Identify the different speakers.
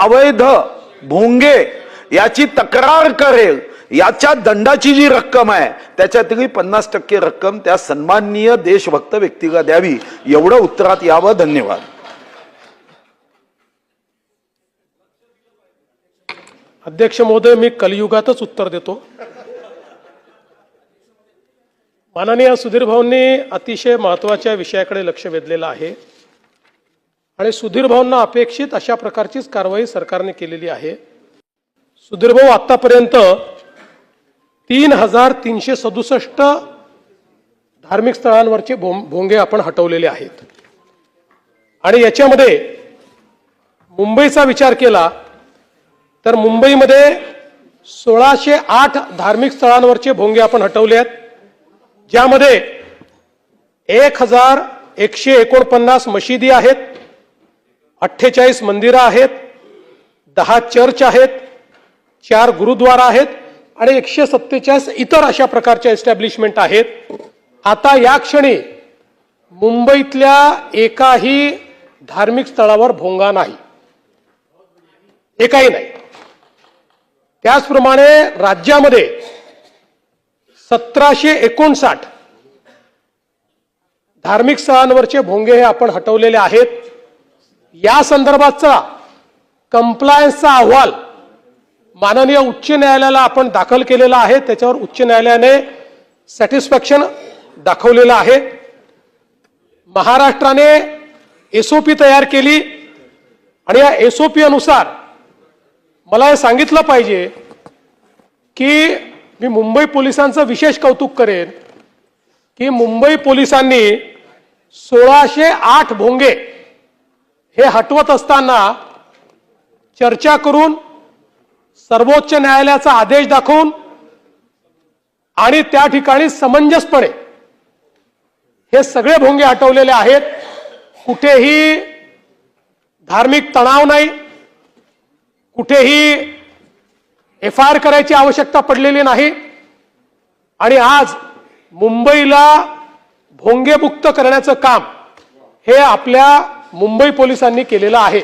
Speaker 1: अवैध भोंगे याची तक्रार करेल याच्या दंडाची जी रक्कम आहे त्याच्यातली पन्नास टक्के रक्कम त्या सन्माननीय देशभक्त व्यक्तीला द्यावी एवढं उत्तरात यावं धन्यवाद.
Speaker 2: अध्यक्ष महोदय मी कलियुगातच उत्तर देतो. माननीय सुधीर भाऊंनी अतिशय महत्त्वाच्या विषयाकडे लक्ष वेधलेलं आहे. आणि सुधीर भाऊंना अपेक्षित अशा प्रकारचीच कारवाई सरकारने केलेली आहे. सुधीर भाऊ आतापर्यंत तीन हजार तीनशे सदुसष्ट धार्मिक स्थळांवरचे भों- भोंगे आपण हटवलेले आहेत. आणि याच्यामध्ये मुंबईचा विचार केला तर मुंबईमध्ये सोळाशे आठ धार्मिक स्थळांवरचे भोंगे आपण हटवले आहेत ज्यामध्ये एक हजार एकशे एकोणपन्नास मशिदी आहेत अठ्ठेचाळीस मंदिरं आहेत दहा चर्च आहेत चार गुरुद्वारा आहेत आणि एकशे सत्तेचाळीस इतर अशा प्रकारच्या एस्टॅब्लिशमेंट आहेत. आता या क्षणी मुंबईतल्या एकाही धार्मिक स्थळावर भोंगा नाही. एकाही नाही. त्याचप्रमाणे राज्यामध्ये सतराशे एकोणसाठ धार्मिक स्थळांवरचे भोंगे हे आपण हटवलेले आहेत. या संदर्भातचा कंप्लायन्सचा अहवाल माननीय उच्च न्यायालयाला आपण दाखल केलेला आहे. त्याच्यावर उच्च न्यायालयाने सॅटिस्फॅक्शन दाखवलेलं आहे. महाराष्ट्राने एसओपी तयार केली आणि या एसओपी अनुसार मला हे सांगितलं पाहिजे की मी मुंबई पोलिसांचं विशेष कौतुक करेन की मुंबई पोलिसांनी सोळाशे आठ भोंगे हे हटवत असताना चर्चा करून सर्वोच्च न्यायालयाचा आदेश दाखवून आणि त्या ठिकाणी समंजसपणे हे सगळे भोंगे हटवलेले आहेत. कुठेही धार्मिक तणाव नाही. कुठेही एफ आय आर करायची आवश्यकता पडलेली नाही. आणि आज मुंबईला भोंगेमुक्त करण्याचं काम हे आपल्या मुंबई पोलिसांनी केलेलं आहे.